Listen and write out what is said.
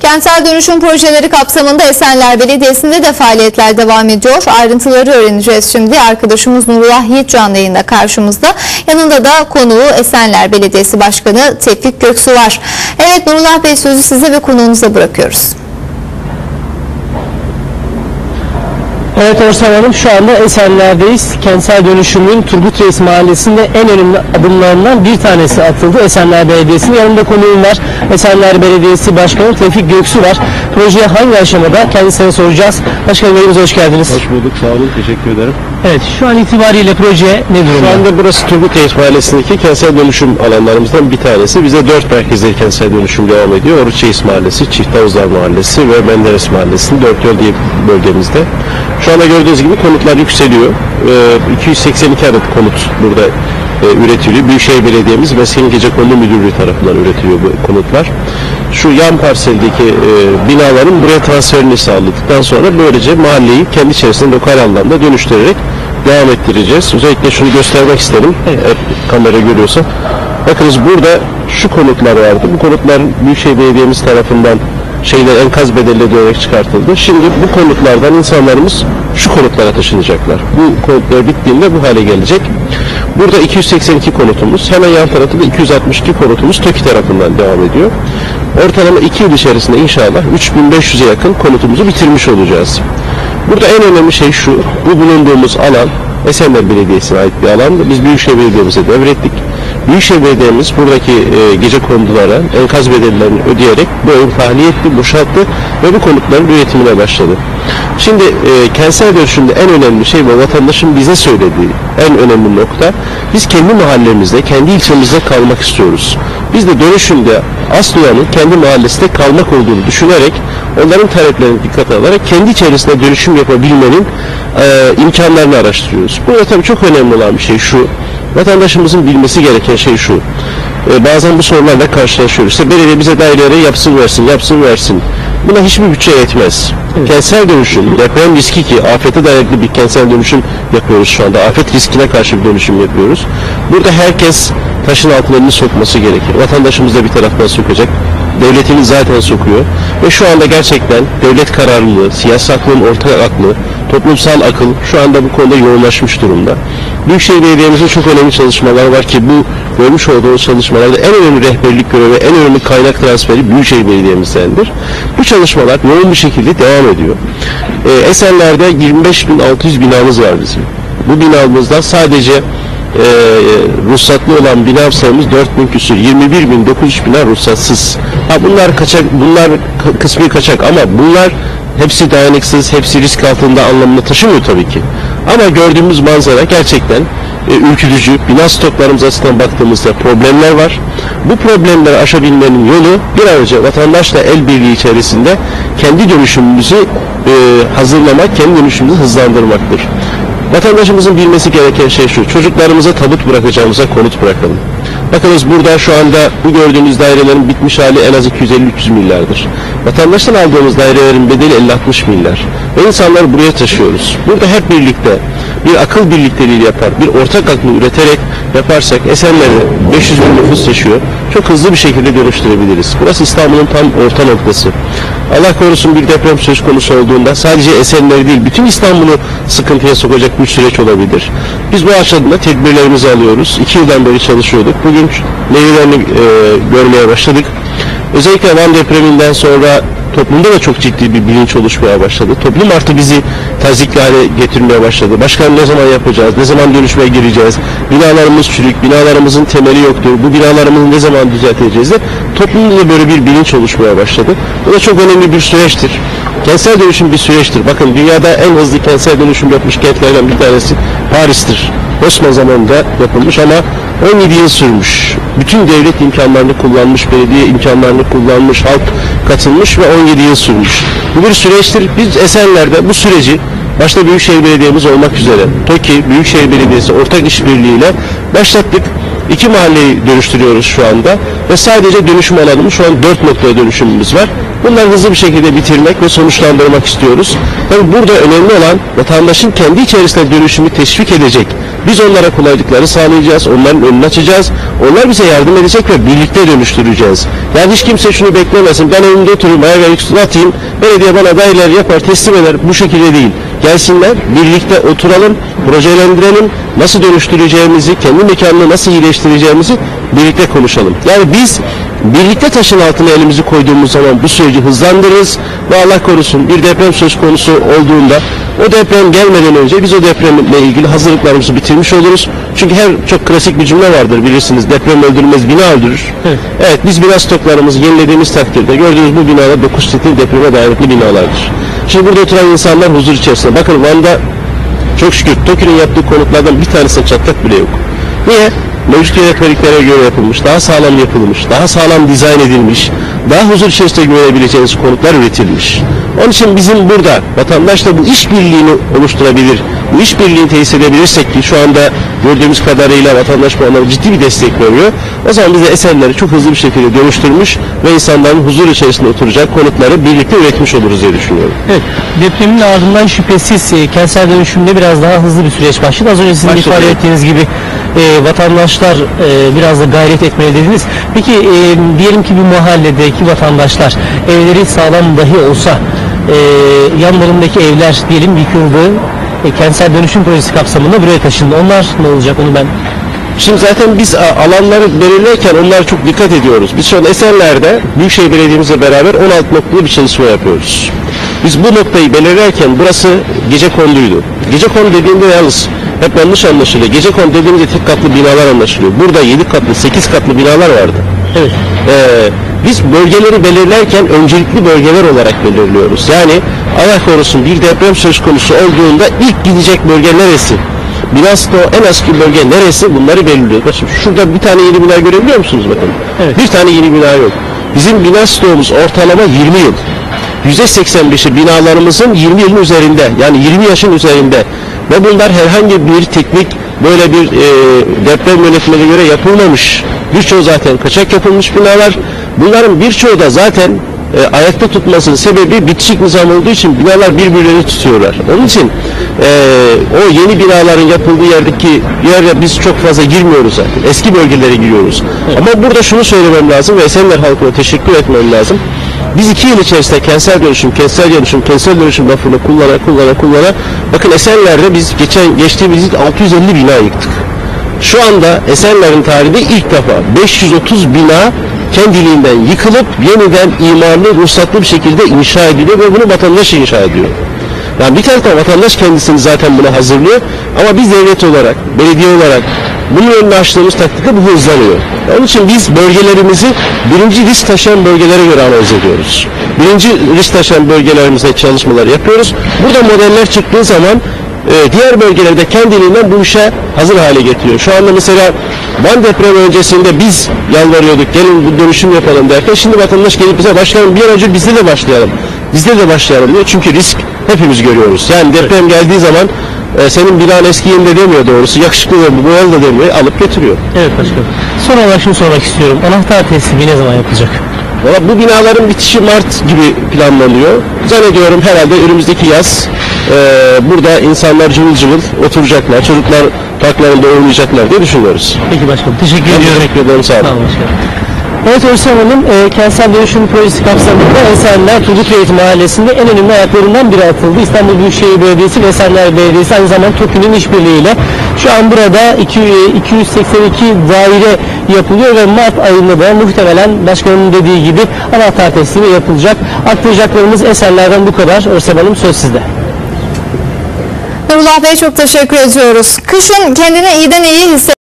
Kentsel dönüşüm projeleri kapsamında Esenler Belediyesi'nde de faaliyetler devam ediyor. Ayrıntıları öğreneceğiz şimdi. Arkadaşımız Nurullah Yiğit canlı yayında karşımızda. Yanında da konuğu Esenler Belediyesi Başkanı Tevfik Göksu var. Evet Nurullah Bey sözü size ve konuğunuza bırakıyoruz. Evet Orsan Hanım şu anda Esenler'deyiz. Kentsel dönüşümün Turgut Reis Mahallesi'nde en önemli adımlarından bir tanesi atıldı. Esenler Belediyesi'nin yanında konuğum var. Esenler Belediyesi Başkanı Tevfik Göksu var. Proje hangi aşamada kendisine soracağız. Başkanım hoş geldiniz. Hoş bulduk, sağ olun, teşekkür ederim. Evet şu an itibariyle proje ne Şu durumda? anda burası Turgut Reis Mahallesi'ndeki kentsel dönüşüm alanlarımızdan bir tanesi. Bize dört merkezde kentsel dönüşüm devam ediyor. Oruç Reis Mahallesi, Çiftavuzlar Mahallesi ve Menderes Mahallesi'nin dört yol diye bölgemizde. Şu anda gördüğünüz gibi konutlar yükseliyor. Ee, 282 adet konut burada e, üretiliyor. Büyükşehir Belediye'miz ve Senin Gecekondu Müdürlüğü tarafından üretiliyor bu konutlar. Şu yan parseldeki e, binaların buraya transferini sağladıktan sonra böylece mahalleyi kendi içerisinde lokal anlamda dönüştürerek devam ettireceğiz. Özellikle şunu göstermek isterim. Eğer kamera görüyorsa. Bakınız burada şu konutlar vardı. Bu konutlar Büyükşehir Belediye'miz tarafından şeyler enkaz bedeli ödeyerek çıkartıldı. Şimdi bu konutlardan insanlarımız şu konutlara taşınacaklar. Bu konutlar bittiğinde bu hale gelecek. Burada 282 konutumuz, hemen yan tarafta da 262 konutumuz TOKİ tarafından devam ediyor. Ortalama 2 yıl içerisinde inşallah 3500'e yakın konutumuzu bitirmiş olacağız. Burada en önemli şey şu, bu bulunduğumuz alan Esenler Belediyesi'ne ait bir alan. Biz Büyükşehir Belediye'mize devrettik. Büyükşehir Belediye'miz buradaki e, gece kondulara enkaz bedellerini ödeyerek bu evi tahliye etti, boşalttı ve bu konutların üretimine başladı. Şimdi e, kentsel dönüşümde en önemli şey ve vatandaşın bize söylediği en önemli nokta biz kendi mahallemizde, kendi ilçemizde kalmak istiyoruz. Biz de dönüşümde Aslıyan'ın kendi mahallesinde kalmak olduğunu düşünerek onların taleplerini dikkate alarak kendi içerisinde dönüşüm yapabilmenin e, imkanlarını araştırıyoruz. Burada tabii çok önemli olan bir şey şu, vatandaşımızın bilmesi gereken şey şu, e, bazen bu sorularla karşılaşıyoruz. İşte belediye bize daireleri yapsın versin, yapsın versin. Buna hiçbir bütçe yetmez. Kentsel dönüşüm, deprem riski ki afete dayanıklı bir kentsel dönüşüm yapıyoruz şu anda. Afet riskine karşı bir dönüşüm yapıyoruz. Burada herkes taşın elini sokması gerekir. Vatandaşımız da bir taraftan sokacak. Devletimiz zaten sokuyor. Ve şu anda gerçekten devlet kararlılığı, siyasi aklın ortak aklı, toplumsal akıl şu anda bu konuda yoğunlaşmış durumda. Büyükşehir Belediye'mizin çok önemli çalışmalar var ki bu görmüş olduğumuz çalışmalarda en önemli rehberlik görevi, en önemli kaynak transferi Büyükşehir Belediye'mizdendir. Bu çalışmalar yoğun bir şekilde devam ediyor. Ee, Esenler'de 25.600 binamız var bizim. Bu binamızda sadece e, ruhsatlı olan bina sayımız 4000 küsür. 21.900 bina ruhsatsız. Ha bunlar kaçak, bunlar kısmi kaçak ama bunlar hepsi dayanıksız, hepsi risk altında anlamında taşımıyor tabii ki. Ama gördüğümüz manzara gerçekten e, ürkütücü. Bina stoklarımız açısından baktığımızda problemler var. Bu problemleri aşabilmenin yolu bir an önce vatandaşla el birliği içerisinde kendi dönüşümümüzü e, hazırlamak, kendi dönüşümümüzü hızlandırmaktır. Vatandaşımızın bilmesi gereken şey şu, çocuklarımıza tabut bırakacağımıza konut bırakalım. Bakınız burada şu anda bu gördüğünüz dairelerin bitmiş hali en az 250-300 milyardır. Vatandaştan aldığımız dairelerin bedeli 50-60 milyar. Ve insanları buraya taşıyoruz. Burada hep birlikte bir akıl birlikteliği yapar, bir ortak aklı üreterek yaparsak Esenler'i 500 bin nüfus taşıyor. Çok hızlı bir şekilde dönüştürebiliriz. Burası İstanbul'un tam orta noktası. Allah korusun bir deprem söz konusu olduğunda sadece Esenleri değil bütün İstanbul'u sıkıntıya sokacak bir süreç olabilir. Biz bu aşamada tedbirlerimizi alıyoruz. İki yıldan beri çalışıyorduk. Bugün meyvelerini e, görmeye başladık. Özellikle Van depreminden sonra toplumda da çok ciddi bir bilinç oluşmaya başladı. Toplum artık bizi tazikli hale getirmeye başladı. Başkan ne zaman yapacağız, ne zaman dönüşmeye gireceğiz, binalarımız çürük, binalarımızın temeli yoktur, bu binalarımızı ne zaman düzelteceğiz de toplumda da böyle bir bilinç oluşmaya başladı. Bu da çok önemli bir süreçtir. Kentsel dönüşüm bir süreçtir. Bakın dünyada en hızlı kentsel dönüşüm yapmış kentlerden bir tanesi Paris'tir. Osmanlı zamanında yapılmış ama 17 yıl sürmüş. Bütün devlet imkanlarını kullanmış, belediye imkanlarını kullanmış, halk katılmış ve 17 yıl sürmüş. Bu bir süreçtir. Biz Esenler'de bu süreci başta Büyükşehir Belediye'miz olmak üzere TOKİ, Büyükşehir Belediyesi ortak işbirliğiyle başlattık. İki mahalleyi dönüştürüyoruz şu anda ve sadece dönüşüm alanımız şu an dört noktaya dönüşümümüz var. Bunları hızlı bir şekilde bitirmek ve sonuçlandırmak istiyoruz. Tabii burada önemli olan vatandaşın kendi içerisinde dönüşümü teşvik edecek Biz onlara kolaylıkları sağlayacağız, onların önünü açacağız. Onlar bize yardım edecek ve birlikte dönüştüreceğiz. Yani hiç kimse şunu beklemesin. Ben evimde oturayım, ayağa üstüne atayım. Belediye bana adaylar yapar, teslim eder. Bu şekilde değil. Gelsinler, birlikte oturalım, projelendirelim. Nasıl dönüştüreceğimizi, kendi mekanını nasıl iyileştireceğimizi birlikte konuşalım. Yani biz birlikte taşın altına elimizi koyduğumuz zaman bu süreci hızlandırırız ve Allah korusun bir deprem söz konusu olduğunda o deprem gelmeden önce biz o depremle ilgili hazırlıklarımızı bitirmiş oluruz. Çünkü her çok klasik bir cümle vardır bilirsiniz. Deprem öldürmez bina öldürür. Evet. Evet biz bina stoklarımızı yenilediğimiz takdirde gördüğünüz bu binalar 9 stil depreme dayanıklı binalardır. Şimdi burada oturan insanlar huzur içerisinde. Bakın Van'da çok şükür TOKİ'nin yaptığı konutlardan bir tanesinde çatlak bile yok. Niye? Mevcut yönetmeliklere göre yapılmış, daha sağlam yapılmış, daha sağlam dizayn edilmiş, daha huzur içerisinde güvenebileceğiniz konutlar üretilmiş. Onun için bizim burada vatandaşla bu işbirliğini oluşturabilir, bu işbirliğini tesis edebilirsek ki şu anda gördüğümüz kadarıyla vatandaş bu anlamda ciddi bir destek veriyor. O zaman biz de eserleri çok hızlı bir şekilde dönüştürmüş ve insanların huzur içerisinde oturacak konutları birlikte üretmiş oluruz diye düşünüyorum. Evet, depremin ardından şüphesiz e, kentsel dönüşümde biraz daha hızlı bir süreç başladı. Az önce sizin Başladı. ifade ettiğiniz gibi e, vatandaşlar e, biraz da gayret etmeli dediniz. Peki e, diyelim ki bir mahalledeki vatandaşlar evleri sağlam dahi olsa e, yanlarındaki evler diyelim yıkıldı. E, kentsel dönüşüm projesi kapsamında buraya taşındı. Onlar ne olacak onu ben Şimdi zaten biz alanları belirlerken onlara çok dikkat ediyoruz. Biz şu an Esenler'de Büyükşehir Belediye'mizle beraber 16 noktalı bir çalışma yapıyoruz. Biz bu noktayı belirlerken burası gece konduydu. Gece kondu dediğimde yalnız hep yanlış anlaşılıyor. Gece kondu dediğimizde tek katlı binalar anlaşılıyor. Burada 7 katlı, 8 katlı binalar vardı. Evet. Ee, biz bölgeleri belirlerken öncelikli bölgeler olarak belirliyoruz. Yani Allah korusun bir deprem söz konusu olduğunda ilk gidecek bölge neresi? Binas'ta en eski bölge neresi? Bunları belirliyoruz. Bakın şurada bir tane yeni bina görebiliyor musunuz bakın? Evet. Bir tane yeni bina yok. Bizim bina stoğumuz ortalama 20 yıl. %85'i binalarımızın 20 yılın üzerinde yani 20 yaşın üzerinde ve bunlar herhangi bir teknik böyle bir e, deprem yönetmeliğine göre yapılmamış. Birçoğu zaten kaçak yapılmış binalar. Bunların birçoğu da zaten e, ayakta tutmasının sebebi bitişik nizam olduğu için binalar birbirlerini tutuyorlar. Onun için e, o yeni binaların yapıldığı yerdeki yere biz çok fazla girmiyoruz zaten. Eski bölgelere giriyoruz. Ama burada şunu söylemem lazım ve Esenler halkına teşekkür etmem lazım. Biz iki yıl içerisinde kentsel dönüşüm, kentsel dönüşüm, kentsel dönüşüm lafını kullana kullana kullana bakın Esenler'de biz geçen geçtiğimiz yıl 650 bina yıktık. Şu anda Esenler'in tarihinde ilk defa 530 bina kendiliğinden yıkılıp yeniden imarlı, ruhsatlı bir şekilde inşa ediliyor ve bunu vatandaş inşa ediyor. Yani bir taraftan vatandaş kendisini zaten buna hazırlıyor ama biz devlet olarak, belediye olarak bunun önünü açtığımız takdirde bu hızlanıyor. Onun için biz bölgelerimizi birinci risk taşıyan bölgelere göre analiz ediyoruz. Birinci risk taşıyan bölgelerimize çalışmalar yapıyoruz. Burada modeller çıktığı zaman e, diğer bölgelerde kendiliğinden bu işe hazır hale getiriyor. Şu anda mesela Van depremi öncesinde biz yalvarıyorduk gelin bu dönüşüm yapalım derken şimdi vatandaş gelip bize başlayalım bir an önce bizde de başlayalım. Bizde de başlayalım diyor. Çünkü risk hepimiz görüyoruz. Yani deprem geldiği zaman e, senin binan eski yerinde demiyor doğrusu. Yakışıklı da boyalı da demiyor. Alıp götürüyor. Evet başkanım. Son olarak şunu sormak istiyorum. Anahtar teslimi ne zaman yapılacak? Valla bu binaların bitişi Mart gibi planlanıyor. Zannediyorum herhalde önümüzdeki yaz e, burada insanlar cıvıl cıvıl oturacaklar. Çocuklar parklarında oynayacaklar diye düşünüyoruz. Peki başkanım. Teşekkür Ben ediyorum. teşekkür ederim. Sağ olun. Sağ olun başkanım. Evet Özlem Hanım, e, kentsel dönüşüm projesi kapsamında Esenler Turgut Mahallesi'nde en önemli ayaklarından biri atıldı. İstanbul Büyükşehir Belediyesi ve Esenler Belediyesi aynı zamanda TOKİ'nin işbirliğiyle şu an burada iki- e, 282 daire yapılıyor ve Mart ayında da muhtemelen başkanın dediği gibi anahtar teslimi yapılacak. Aktaracaklarımız Esenler'den bu kadar. Özlem Hanım söz sizde. Nurullah Bey çok teşekkür ediyoruz. Kışın kendini iyiden iyi hisset